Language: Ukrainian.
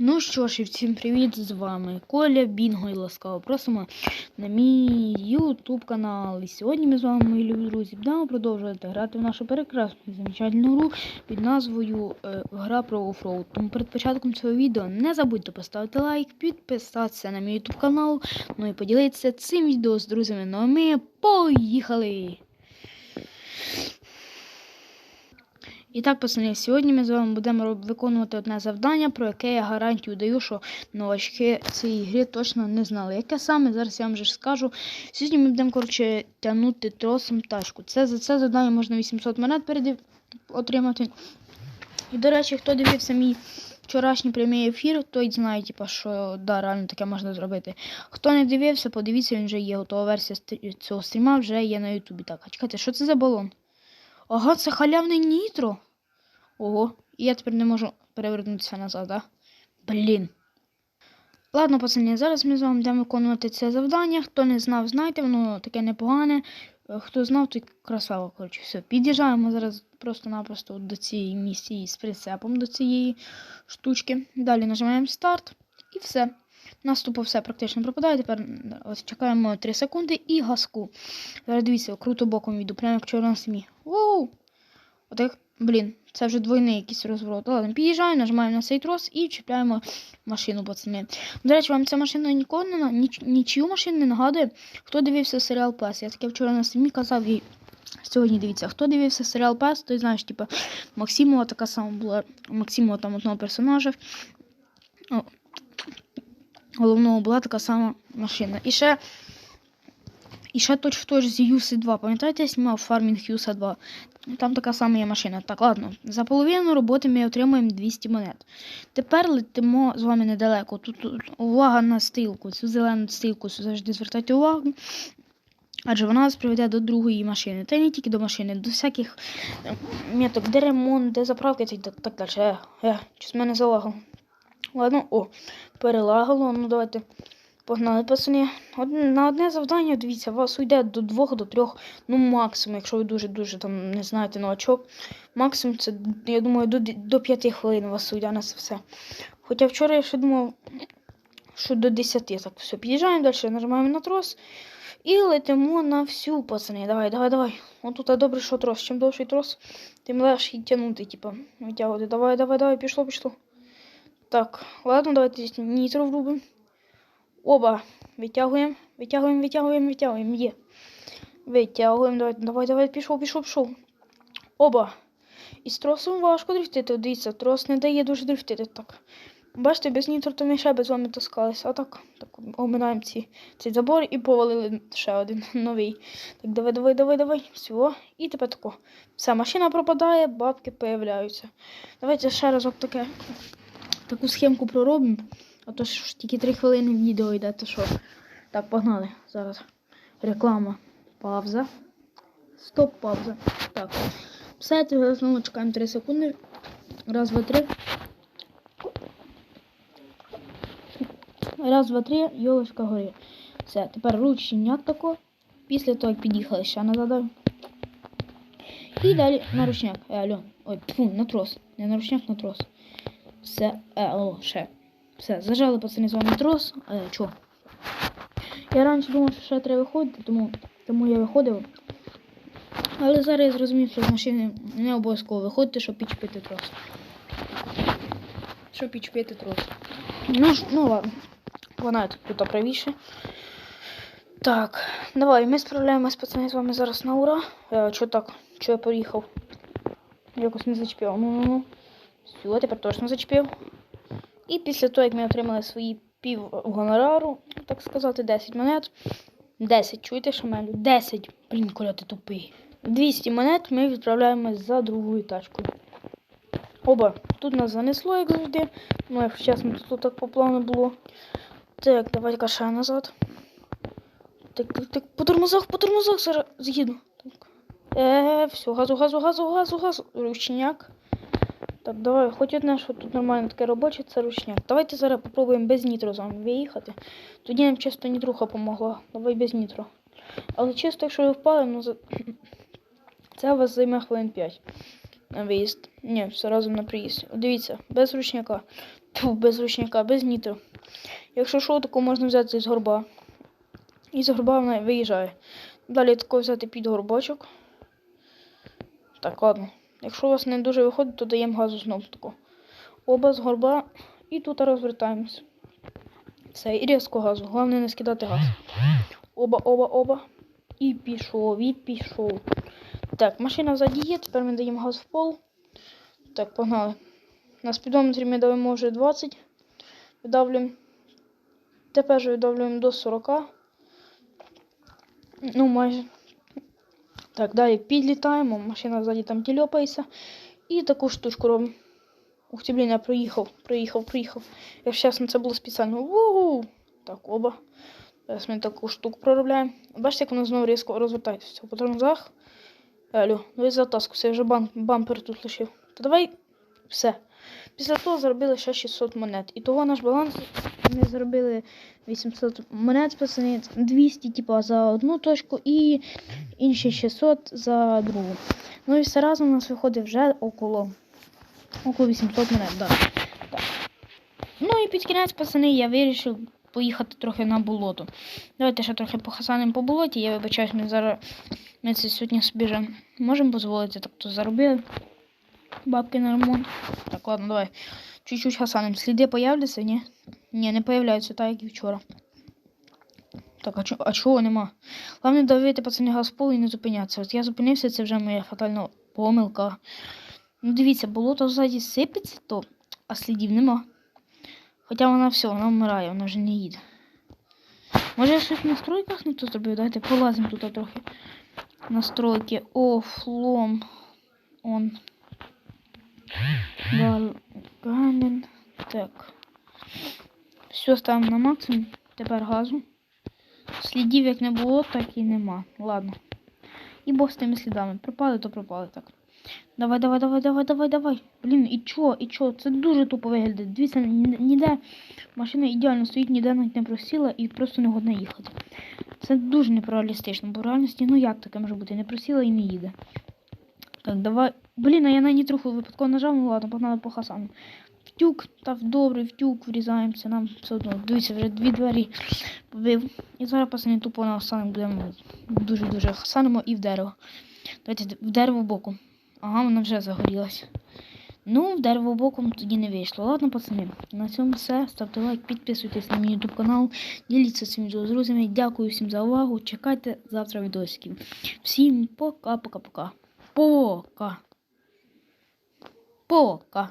Ну що ж, і всім привіт! З вами Коля Бінго і ласкаво просимо на мій YouTube канал. І сьогодні ми з вами, мої любі друзі, будемо продовжувати грати в нашу прекрасну і замечательну гру під назвою е, Гра про оффроуд. Тому перед початком цього відео не забудьте поставити лайк, підписатися на мій YouTube канал, ну і поділитися цим відео з друзями. Ну а ми поїхали! І так, пацани, сьогодні ми з вами будемо виконувати одне завдання, про яке я гарантію даю, що новачки цієї гри точно не знали. Яке саме, зараз я вам вже скажу. Сьогодні ми будемо, коротше, тягнути тросом тачку. Це за це завдання можна 800 монет перед отримати. І, до речі, хто дивився мій вчорашній прямий ефір, той знає, типу, що да, реально таке можна зробити. Хто не дивився, подивіться, він вже є. Готова версія цього стріма вже є на Ютубі. Так, а чекайте, що це за балон? Ага, це халявний нітро. Ого, і я тепер не можу перевернутися назад, да? Блін. Ладно, пацани, зараз ми з вами будемо виконувати це завдання. Хто не знав, знайте, воно таке непогане. Е, Хто знав, той красава. Коротше, все. Під'їжджаємо зараз просто-напросто до цієї місії з прицепом до цієї штучки. Далі нажимаємо старт і все. Нас тупо все практично пропадає. Тепер ось чекаємо 3 секунди і газку. Зараз дивіться, круто боком йду, прямо як вчора на самі. Воу! Отак, блін, це вже двойний якийсь розворот. Ладно, під'їжджаємо, нажимаємо на цей трос і чіпляємо машину, пацани. До речі, вам ця машина ніколи не ніч, нічию машину не нагадує. Хто дивився серіал Пес? Я таке вчора на самі казав і сьогодні дивіться. Хто дивився серіал Пес, той знаєш, типу, Максимова така сама була. Максимова там одного персонажа. О, головного була така сама машина. І ще. І ще точ в точ з Юси 2. Пам'ятаєте, я знімав фармінг Юса 2? Там така сама є машина. Так, ладно. За половину роботи ми отримуємо 200 монет. Тепер летимо з вами недалеко. Тут, увага на стилку. Цю зелену стилку завжди звертайте увагу. Адже вона нас приведе до другої машини. Та й не тільки до машини, до всяких меток, де ремонт, де заправки й так, так далі. Е, е, щось мене залагало. Ладно, о, перелагало. Ну давайте. Погнали, пацани. На одне завдання, дивіться, вас уйде до двох, до трьох, ну максимум, якщо ви дуже-дуже там не знаєте новачок. Максимум це, я думаю, до, до 5 хвилин вас уйде на це все. Хоча вчора я ще думав, що до 10. Так, все, під'їжджаємо далі, нажимаємо на трос і летимо на всю, пацани. Давай, давай, давай. От тут добре, що трос. Чим довший трос, тим легше тягнути, типа, витягувати. Давай, давай, давай, пішло, пішло. Так, ладно, давайте нітро врубимо. Оба. Витягуємо, витягуємо, витягуємо, витягуємо. Є. Витягуємо. Давай, давай, давай, пішов, пішов, пішов. Оба. І з тросом важко дрифтити. Дивіться, трос не дає дуже дрифтити. Так. Бачите, без нітро ми ще без вами таскалися. А так, так оминаємо ці, цей забор і повалили ще один новий. Так, давай, давай, давай, давай. Все. І тепер тако. Вся машина пропадає, бабки появляються. Давайте ще разок таке. Таку схемку проробимо. А то ж тільки 3 хвилини відео йде, то що. Так, погнали. Зараз. Реклама. Пауза. Стоп, пауза. Так. Все, знову чекаємо 3 секунди. Раз, два, три. Раз, два, три, йолочка горі. Все, тепер ручняк тако. Після того, як під'їхали ще назад. І далі на ручняк. Е, алло. Ой, фу, на трос. Не на ручняк, на трос. Все, е, о, ще. Все, зажали пацани з вами трос. Е, чо? Я раніше думав, що ще треба виходити, тому, тому я виходив. Але зараз я зрозумів, що з машини не обов'язково виходити, щоб підчепити трос. Щоб підчепити трос. Ну, ж- ну ладно. Вона тут правіше. Так, давай, ми справляємось, пацани, з вами зараз на ура. Е, чо так? Чо я поїхав? Якось не зачепив. Ну-ну-ну. Все, тепер точно зачепив. І після того, як ми отримали свої пів гонорару, так сказати, 10 монет. 10, чуєте, шамелю? 10. Блін, Коля, ти тупий. 200 монет ми відправляємось за другою тачкою. Оба, тут нас занесло, як завжди. Ну, якщо чесно, тут так по плану було. Так, давай-ка ще назад. Так, так, так, по тормозах, по тормозах зараз з'їду. Так. Е, все, газу, газу, газу, газу, газу. Ручняк. Так, давай, хоч одне, що тут нормально таке робоче, це ручняк. Давайте зараз попробуємо без нітро з вами виїхати. Тоді нам чисто нітруха помогла. Давай без нітро. Але чисто, якщо ви впали, ну за... це вас займе хвилин 5 на виїзд. Ні, все разом на приїзд. Дивіться, без ручняка. Тьфу, без ручника, без нітро. Якщо що, таку можна взяти з горба. І з горба вона виїжджає. Далі тако взяти під горбочок. Так, ладно. Якщо у вас не дуже виходить, то даємо газу знову тако. Оба з горба і тут розвертаємось. Все, і різко газу. Головне не скидати газ. Оба, оба, оба. І пішов, і пішов. Так, машина ззаді є, тепер ми даємо газ в пол. Так, погнали. На спідометрі ми давимо вже 20. Видавлюємо. Тепер же видавлюємо до 40. Ну, майже. Так, далі підлітаємо, машина ззаді там тільопається. І таку штучку робимо. Ух ти, блін, я проїхав, проїхав, проїхав. Якщо чесно, це було спеціально. Ву! Так, оба. Зараз ми таку штуку проробляємо. Бачите, як воно знову різко розвертається. По тормозах. Алло, ну за таску, я вже бам, бампер тут лишив. То давай все. Після того заробили ще 600 монет. І того наш баланс ми заробили 800 монет, пацани, 200, типу, за одну точку і інші 600 за другу. Ну і все разом у нас виходить вже около, около 800 монет, да. так. Ну і під кінець, пацани, я вирішив поїхати трохи на болото. Давайте ще трохи похасанемо по болоті. Я вибачаюсь, ми зараз ми це сьогодні собі вже можемо дозволити, так то заробили бабки на ремонт. Так, ладно, давай. Чуть-чуть хасаним. Сліди появляться, ні? Ні, не появляються, так як і вчора. Так, а, чо, а чого нема? Головне давити пацани газ пол і не зупинятися. От я зупинився, це вже моя фатальна помилка. Ну, дивіться, болото ззаді сипеться, то, а слідів нема. Хоча вона все, вона вмирає, вона вже не їде. Може я щось в настройках не то зробив? Давайте полазимо тут трохи. Настройки. Офлом. Он. Гамен. Так. Все ставимо на максимум. Тепер газу. Слідів як не було, так і нема. Ладно. І бог з тими слідами. Пропали, то пропали так. Давай, давай, давай, давай, давай, давай. Блін, і чо, і чо? Це дуже тупо виглядає. Дивіться, ніде машина ідеально стоїть, ніде навіть не просіла і просто не годна їхати. Це дуже нереалістично, бо в реальності, ну як таке може бути? Не просіла і не їде. Так, давай. Блін, а я на нітруху випадково нажав, ну ладно, погнали по хасану. Втюк, та в добрий втюк врізаємося, нам все одно. Дивіться, вже дві двері побив. І зараз пацани тупо на хасану будемо дуже-дуже хасанимо і в дерево. Давайте в дерево боку. Ага, вона вже загорілась. Ну, в дерево боком тоді не вийшло. Ладно, пацани, на цьому все. Ставте лайк, підписуйтесь на мій YouTube канал, діліться цим відео з друзями. Дякую всім за увагу. Чекайте завтра відосиків. Всім пока-пока-пока. Пока. Пока.